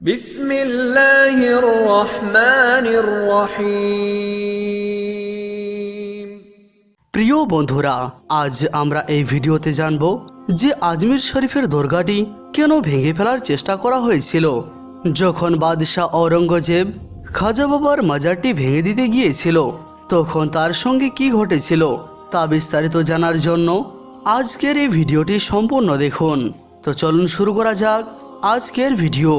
বিসমিল্লাহির প্রিয় বন্ধুরা, আজ আমরা এই ভিডিওতে জানব যে আজমির শরীফের দরগাটি কেন ভেঙে ফেলার চেষ্টা করা হয়েছিল। যখন বাদশাহ ঔরঙ্গজেব খাজা বাবার মাজারটি ভেঙে দিতে গিয়েছিল, তখন তার সঙ্গে কি ঘটেছিল তা বিস্তারিত জানার জন্য আজকের এই ভিডিওটি সম্পূর্ণ দেখুন। তো চলুন শুরু করা যাক আজকের ভিডিও।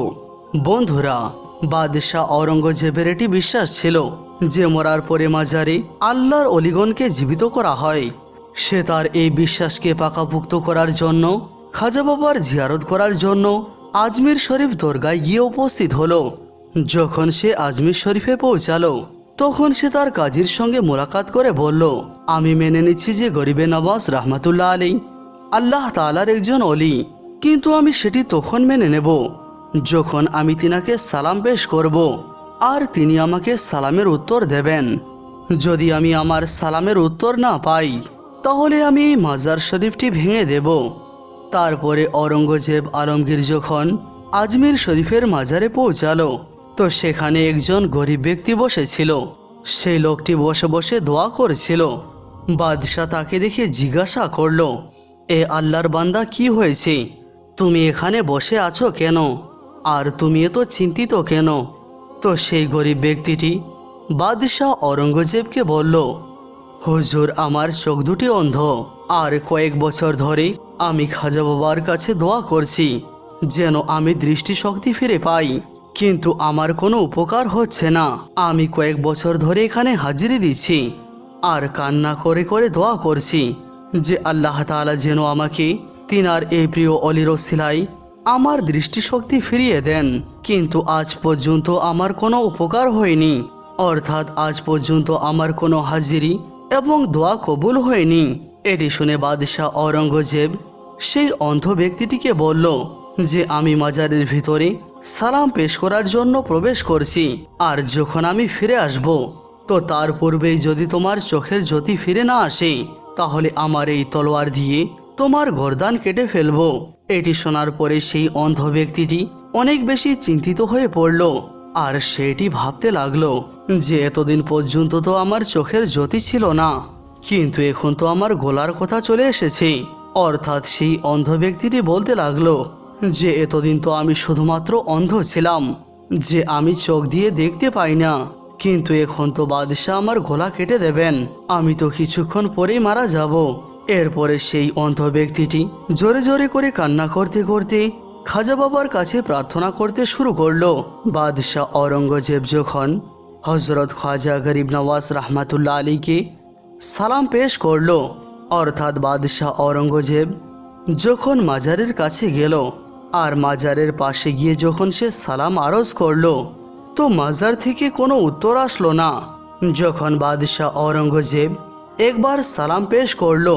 বন্ধুরা, বাদশাহ ঔরঙ্গজেবের এটি বিশ্বাস ছিল যে মরার পরে মাজারে আল্লাহর অলিগণকে জীবিত করা হয়। সে তার এই বিশ্বাসকে পাকাপুক্ত করার জন্য, খাজা বাবার জিয়ারত করার জন্য আজমির শরীফ দরগায় গিয়ে উপস্থিত হলো। যখন সে আজমির শরীফে পৌঁছালো, তখন সে তার কাজীর সঙ্গে মোলাকাত করে বলল, আমি মেনে নিচ্ছি যে গরিবে নওয়াজ রাহমাতুল্লাহ আলী আল্লাহ তালার একজন অলি, কিন্তু আমি সেটি তখন মেনে নেব। যখন আমি তিনাকে সালাম পেশ করব, আর তিনি আমাকে সালামের উত্তর দেবেন। যদি আমি আমার সালামের উত্তর না পাই, তাহলে আমি এই মাজার শরীফটি ভেঙে দেব। তারপরে ঔরঙ্গজেব আলমগীর যখন আজমির শরীফের মাজারে পৌঁছালো, তো সেখানে একজন গরিব ব্যক্তি বসেছিল। সেই লোকটি বসে বসে দোয়া করেছিল। বাদশাহ তাকে দেখে জিজ্ঞাসা করল, এ আল্লাহর বান্দা, কি হয়েছে? তুমি এখানে বসে আছো কেন? আর তুমি এত চিন্তিত কেন? তো সেই গরিব ব্যক্তিটি বাদশাহ ঔরঙ্গজেবকে বলল, হুজুর, আমার চোখ দুটি অন্ধ। আর কয়েক বছর ধরে আমি খাজা বাবার কাছে দোয়া করছি, যেন আমি দৃষ্টিশক্তি ফিরে পাই। কিন্তু আমার কোনো উপকার হচ্ছে না। আমি কয়েক বছর ধরে এখানে হাজিরি দিচ্ছি। আর কান্না করে করে দোয়া করছি যে আল্লাহ তাআলা যেন আমাকে তিনার এই প্রিয় অলির সিলাই আমার দৃষ্টিশক্তি ফিরিয়ে দেন, কিন্তু আজ পর্যন্ত আমার কোনো উপকার হয়নি। অর্থাৎ আজ পর্যন্ত আমার কোনো হাজিরি এবং দোয়া কবুল হয়নি। এটি শুনে বাদশাহ ঔরঙ্গজেব সেই অন্ধ ব্যক্তিটিকে বলল যে, আমি মাজারের ভিতরে সালাম পেশ করার জন্য প্রবেশ করছি, আর যখন আমি ফিরে আসব, তো তার পূর্বেই যদি তোমার চোখের জ্যোতি ফিরে না আসে, তাহলে আমার এই তলোয়ার দিয়ে তোমার গরদান কেটে ফেলব। এটি শোনার পরে সেই অন্ধ ব্যক্তিটি অনেক বেশি চিন্তিত হয়ে পড়ল, আর সেটি ভাবতে লাগল, যে এতদিন পর্যন্ত তো আমার চোখের জ্যোতি ছিল না, কিন্তু এখন তো আমার গোলার কথা চলে এসেছে। অর্থাৎ সেই অন্ধ ব্যক্তিটি বলতে লাগল, যে এতদিন তো আমি শুধুমাত্র অন্ধ ছিলাম, যে আমি চোখ দিয়ে দেখতে পাই না, কিন্তু এখন তো বাদশাহ আমার গলা কেটে দেবেন, আমি তো কিছুক্ষণ পরেই মারা যাব। এরপরে সেই অন্ধ ব্যক্তিটি জোরে জোরে করে কান্না করতে করতে খাজা বাবার কাছে প্রার্থনা করতে শুরু করল। বাদশাহ ঔরঙ্গজেব যখন হজরত খাজা গরিব নওয়াজ রহমাতুল্লাহ আলীকে সালাম পেশ করল, অর্থাৎ বাদশাহ ঔরঙ্গজেব যখন মাজারের কাছে গেল আর মাজারের পাশে গিয়ে যখন সে সালাম আরজ করল, তো মাজার থেকে কোনো উত্তর আসলো না। যখন বাদশাহ ঔরঙ্গজেব একবার সালাম পেশ করল,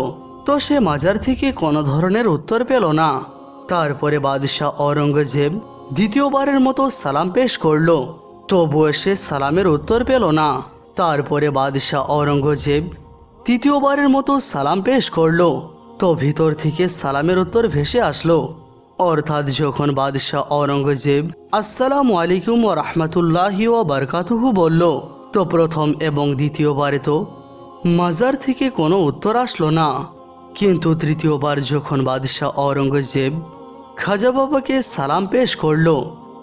তো সে মাজার থেকে কোনো ধরনের উত্তর পেল না। তারপরে বাদশাহ ঔরঙ্গজেব দ্বিতীয়বারের মতো সালাম পেশ করল, তবুও সে সালামের উত্তর পেল না। তারপরে বাদশাহ ঔরঙ্গজেব তৃতীয়বারের মতো সালাম পেশ করল, তো ভিতর থেকে সালামের উত্তর ভেসে আসলো। অর্থাৎ যখন বাদশাহ ঔরঙ্গজেব আসসালামু আলাইকুম ও রহমতুল্লাহি ও বারকাতুহু বলল, তো প্রথম এবং দ্বিতীয়বারে তো মাজার থেকে কোনো উত্তর আসলো না। কিন্তু তৃতীয়বার যখন বাদশাহ ঔরঙ্গজেব খাজা বাবাকে সালাম পেশ করল,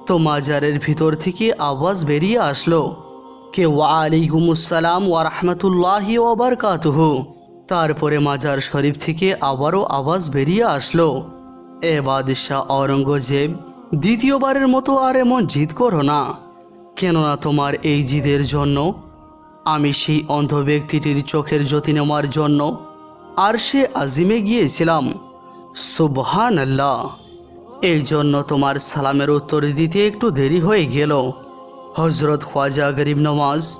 তো মাজারের ভিতর থেকে আওয়াজ বেরিয়ে আসলো। কে ওয়ালাইকুম আসসালাম ওয়া রাহমাতুল্লাহি ওয়া বারাকাতুহু। তারপরে মাজার শরীফ থেকে আবারও আওয়াজ বেরিয়ে আসলো। এ বাদশাহ ঔরঙ্গজেব, দ্বিতীয়বারের মতো আর এমন জিদ করো না। কেননা তোমার এই জিদের জন্য আমি সেই অন্ধ ব্যক্তিটির চোখের জ্যোতি নেওয়ার জন্য আর সে আজিমে গিয়েছিলাম। সুবহান আল্লাহ এই জন্য তোমার সালামের উত্তর দিতে একটু দেরি হয়ে গেল। হজরত খোয়াজা গরিব নওয়াজ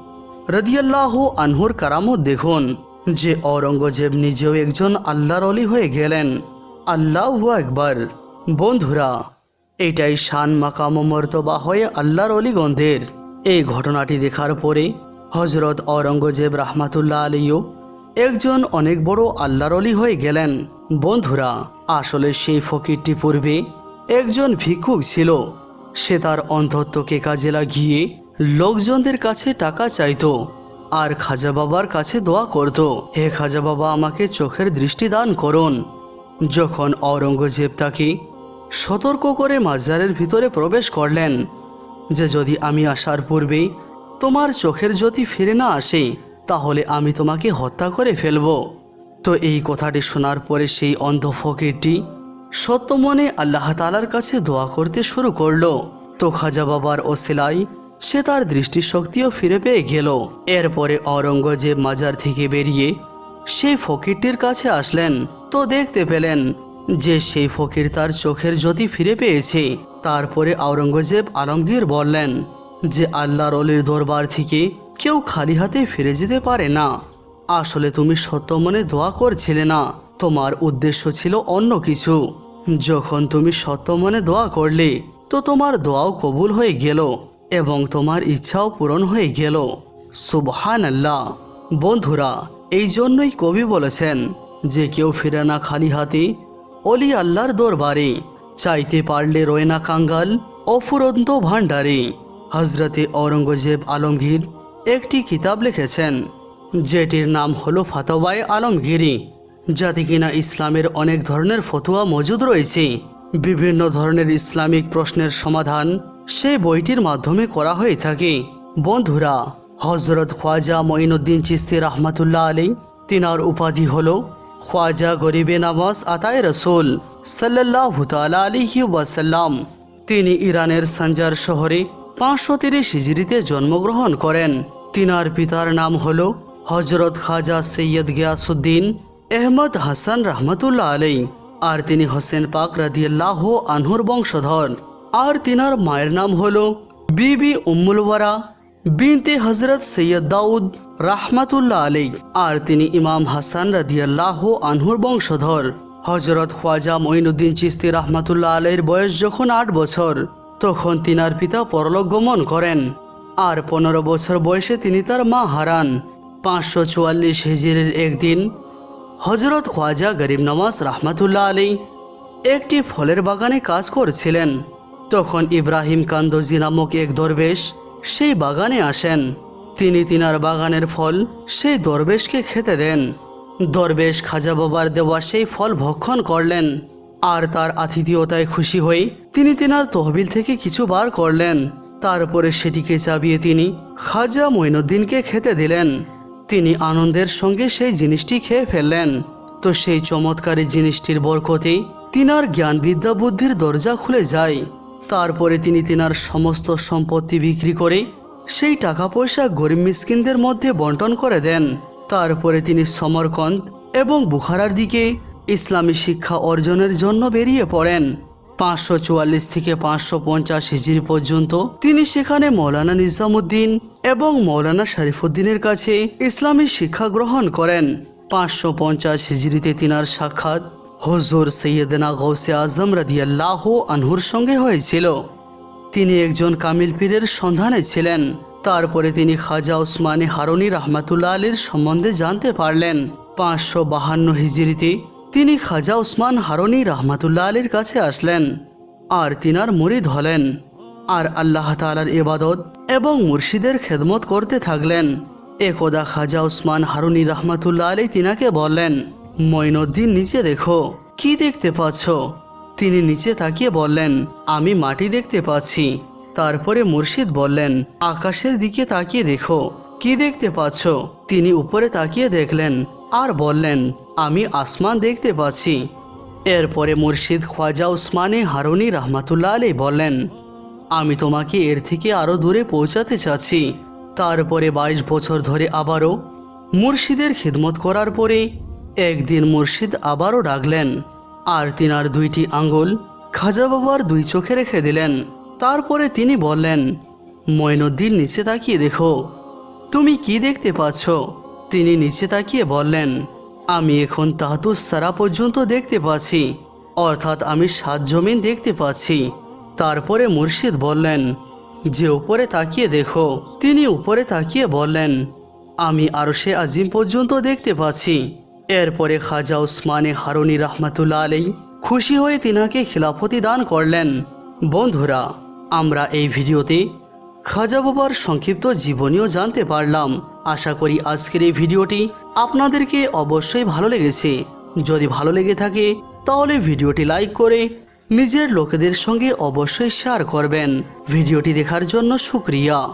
রদিয়াল্লাহ আনহুর কারামত দেখুন যে ঔরঙ্গজেব নিজেও একজন আল্লাহর অলি হয়ে গেলেন। আল্লাহ একবার বন্ধুরা, এটাই শান মাকাম মর্তবা হয়ে আল্লাহর অলিগন্ধের এই ঘটনাটি দেখার পরে হজরত ঔরঙ্গজেব রাহমাতুল্লাহ আলীও একজন অনেক বড় আল্লাহর অলি হয়ে গেলেন। বন্ধুরা, আসলে সেই ফকিরটি পূর্বে একজন ভিক্ষুক ছিল। সে তার অন্ধত্বকে কাজে লাগিয়ে লোকজনদের কাছে টাকা চাইতো আর খাজা বাবার কাছে দোয়া করত, হে খাজা বাবা, আমাকে চোখের দৃষ্টি দান করুন। যখন অরঙ্গজেব তাকে সতর্ক করে মাজারের ভিতরে প্রবেশ করলেন, যে যদি আমি আসার পূর্বেই তোমার চোখের জ্যোতি ফিরে না আসে, তাহলে আমি তোমাকে হত্যা করে ফেলব। তো এই কথাটি শোনার পরে সেই অন্ধ ফকিরটি সত্য মনে আল্লাহ তালার কাছে দোয়া করতে শুরু করল। তো খাজা বাবার ওসিলাই সে তার দৃষ্টিশক্তিও ফিরে পেয়ে গেল। এরপরে অরঙ্গজেব মাজার থেকে বেরিয়ে সেই ফকিরটির কাছে আসলেন। তো দেখতে পেলেন যে সেই ফকির তার চোখের জ্যোতি ফিরে পেয়েছে, তারপরে আওরঙ্গজেব আলমগীর বললেন যে আল্লাহর অলির দরবার থেকে কেউ খালি হাতে ফিরে যেতে পারে না। আসলে তুমি সত্য মনে দোয়া করছিলে না। তোমার উদ্দেশ্য ছিল অন্য কিছু। যখন তুমি সত্য মনে দোয়া করলে, তো তোমার দোয়াও কবুল হয়ে গেল এবং তোমার ইচ্ছাও পূরণ হয়ে গেল। সুবহান আল্লাহ বন্ধুরা, এই জন্যই কবি বলেছেন যে কেউ ফিরে না খালি হাতে, অলি আল্লাহর দরবারে, চাইতে পারলে রয় না কাঙ্গাল, অফুরন্ত ভাণ্ডারে। হজরতে ঔরঙ্গজেব আলমগীর একটি কিতাব লিখেছেন, যেটির নাম হলো ফাতোয়ায় আলমগিরি, যাতে কিনা ইসলামের অনেক ধরনের ফতুয়া মজুদ রয়েছে। বিভিন্ন ধরনের ইসলামিক প্রশ্নের সমাধান সেই বইটির মাধ্যমে করা হয়ে থাকে। বন্ধুরা হজরত খোয়াজা মঈনুদ্দিন চিস্তি রহমাতুল্লাহ আলী তিনার উপাধি হলো খোয়াজা গরিবে নামাজ আতায় রসুল সাল্লাহ তালা আলিহি ওয়াসাল্লাম। তিনি ইরানের সঞ্জার শহরে পাঁচশো তিরিশ হিজড়িতে জন্মগ্রহণ করেন। তিনার পিতার নাম হল হজরত খাজা সৈয়দ গিয়াসুদ্দিন এহমদ হাসান রহমতুল্লাহ আলাই আর তিনি হোসেন পাক রাদিয়াল্লাহ আনহুর বংশধর। আর তিনার মায়ের নাম হল বিবি উম্মুলওয়ারা বিনতে হজরত সৈয়দ দাউদ রাহমাতুল্লাহ আলাই আর তিনি ইমাম হাসান রাদিয়াল্লাহ আনহুর বংশধর। হজরত খোয়াজা মঈনুদ্দিন চিস্তি রহমাতুল্লাহ আলাইয়ের বয়স যখন আট বছর। তখন তিনার পিতা পরলোক গমন করেন। আর পনেরো বছর বয়সে তিনি তার মা হারান। পাঁচশো চুয়াল্লিশ হিজিরের একদিন হজরত খোয়াজা গরিব নওয়াজ রাহমাতুল্লাহ আলী একটি ফলের বাগানে কাজ করছিলেন। তখন ইব্রাহিম কান্দজি নামক এক দরবেশ সেই বাগানে আসেন। তিনি তিনার বাগানের ফল সেই দরবেশকে খেতে দেন। দরবেশ খাজা বাবার দেওয়া সেই ফল ভক্ষণ করলেন। আর তার আতিথিয়তায় খুশি হয়ে তিনি তেনার তহবিল থেকে কিছু বার করলেন। তারপরে সেটিকে চাবিয়ে তিনি খাজা মঈনুদ্দিনকে খেতে দিলেন। তিনি আনন্দের সঙ্গে সেই জিনিসটি খেয়ে ফেললেন। তো সেই চমৎকারী জিনিসটির বরকতে তিনার জ্ঞান বিদ্যা বুদ্ধির দরজা খুলে যায়। তারপরে তিনি তিনার সমস্ত সম্পত্তি বিক্রি করে সেই টাকা পয়সা গরিব মিসকিনদের মধ্যে বন্টন করে দেন। তারপরে তিনি সমরকন্দ এবং বুখারার দিকে ইসলামী শিক্ষা অর্জনের জন্য বেরিয়ে পড়েন। পাঁচশো চুয়াল্লিশ থেকে পাঁচশো পঞ্চাশ হিজড়ি পর্যন্ত তিনি সেখানে মৌলানা নিজামুদ্দিন এবং মৌলানা শরীফুদ্দিনের কাছে ইসলামী শিক্ষা গ্রহণ করেন। পাঁচশো পঞ্চাশ হিজড়িতে তিনার সাক্ষাৎ হজুর সৈয়দনা গৌসে আজম রাদিয়াল্লাহ আনহুর সঙ্গে হয়েছিল। তিনি একজন কামিল পীরের সন্ধানে ছিলেন। তারপরে তিনি খাজা ওসমানী হারুনি রহমাতুল্লাহ আলীর সম্বন্ধে জানতে পারলেন। পাঁচশো বাহান্ন হিজড়িতে তিনি খাজা ওসমান হারুনি রহমাতুল্লাহ আলীর কাছে আসলেন আর তিনার মুরিদ হলেন আর আল্লাহ তালার ইবাদত এবং মুর্শিদের খেদমত করতে থাকলেন। একদা খাজা ওসমান হারুনি রহমাতুল্লাহ আলী তিনাকে বললেন, মঈনুদ্দিন, নিচে দেখো, কি দেখতে পাচ্ছ? তিনি নিচে তাকিয়ে বললেন, আমি মাটি দেখতে পাচ্ছি। তারপরে মুর্শিদ বললেন, আকাশের দিকে তাকিয়ে দেখো, কি দেখতে পাচ্ছ? তিনি উপরে তাকিয়ে দেখলেন আর বললেন আমি আসমান দেখতে পাচ্ছি। এরপরে মুর্শিদ খোয়াজা উসমানে হারুনি রহমাতুল্লা আলী বললেন, আমি তোমাকে এর থেকে আরও দূরে পৌঁছাতে চাচ্ছি। তারপরে বাইশ বছর ধরে আবারও মুর্শিদের খিদমত করার পরে একদিন মুর্শিদ আবারও ডাকলেন, আর তিনার দুইটি আঙ্গুল খাজা বাবার দুই চোখে রেখে দিলেন। তারপরে তিনি বললেন, মঈনুদ্দিন নিচে তাকিয়ে দেখো। তুমি কি দেখতে পাচ্ছ? তিনি নিচে তাকিয়ে বললেন আমি এখন তাহাতুস সারা পর্যন্ত দেখতে পাচ্ছি। অর্থাৎ আমি সাত জমিন দেখতে পাচ্ছি। তারপরে মুর্শিদ বললেন, যে উপরে তাকিয়ে দেখো। তিনি উপরে তাকিয়ে বললেন, আমি আরও সে আজিম পর্যন্ত দেখতে পাচ্ছি। এরপরে খাজা উসমানে হারুনি রহমাতুল্লাহ আলী খুশি হয়ে তিনাকে খিলাফতি দান করলেন। বন্ধুরা, আমরা এই ভিডিওতে খাজা বাবার সংক্ষিপ্ত জীবনীও জানতে পারলাম। আশা করি আজকের এই ভিডিওটি আপনাদেরকে অবশ্যই ভালো লেগেছে। যদি ভালো লেগে থাকে, তাহলে ভিডিওটি লাইক করে নিজের লোকেদের সঙ্গে অবশ্যই শেয়ার করবেন। ভিডিওটি দেখার জন্য শুক্রিয়া।